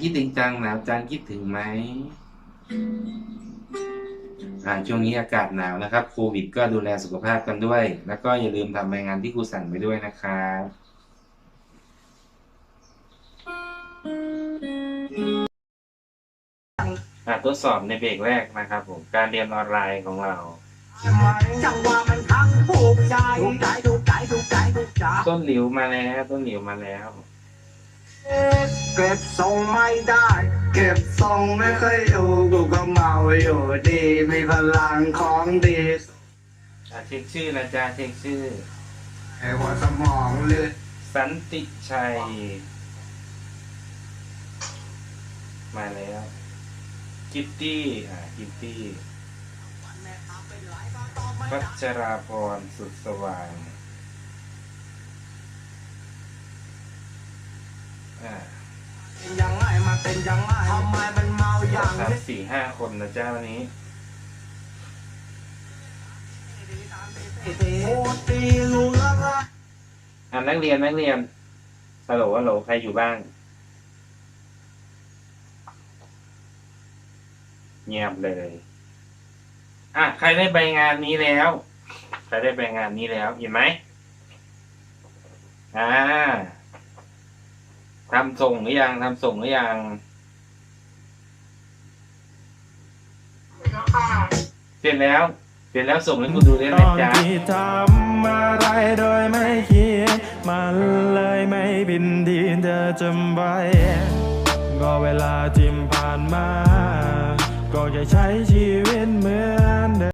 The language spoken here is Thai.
คิดถึงจังหนาวจังคิดถึงไหมอ่าช่วงนี้อากาศหนาวนะครับโควิดก็ดูแลสุขภาพกันด้วย แล้วก็อย่าลืมทำรายงานที่ครูสั่งไปด้วยนะครับอ่าทดสอบในเบรกแรกนะครับผมการเรียนออนไลน์ของเราจังหวะมันทั้งถูกใจถูกใจถูกใจถูกใจถูกใจต้นหลิวมาแล้ว ต้นหลิวมาแล้วเก็ บทรงไม่ได้ เก็บทรงไม่เคยอยู่กูก็เมาอยู่ดีมีพลังของดีอ่าเช็คชื่อนะจ๊ะเช็คชื่อ ไอ้หัวสมองเลือดสันติชัย มาแล้วกิตตี้อ่ากิตตี้พัชราพรสุดสว่าง อ่า เป็นยังไงมันเป็นยังไงทำไมมันเมาอย่างสามนี้สี่ห้าคนนะจ้าวันนี้ โอ้ตีรู้แล้วนะอ่านักเรียนนักเรียนฮัลโหลฮัลโหลใครอยู่บ้าง เงียบเลย อะใครได้ใบงานนี้แล้ว ใครได้ใบงานนี้แล้วเห็นไหมอ่า ทำส่งหรือยังทำส่งหรือยังเสร็จแล้ว เสร็จแล้วส่งให้คุณดูได้ไหมจ๊ะที่ทำอะไรโดยไม่คิดมันเลยไม่บินดีเธอจำไว้ก็เวลาที่ผ่านมา ก็จะใช้ชีวิตเหมือนเดิม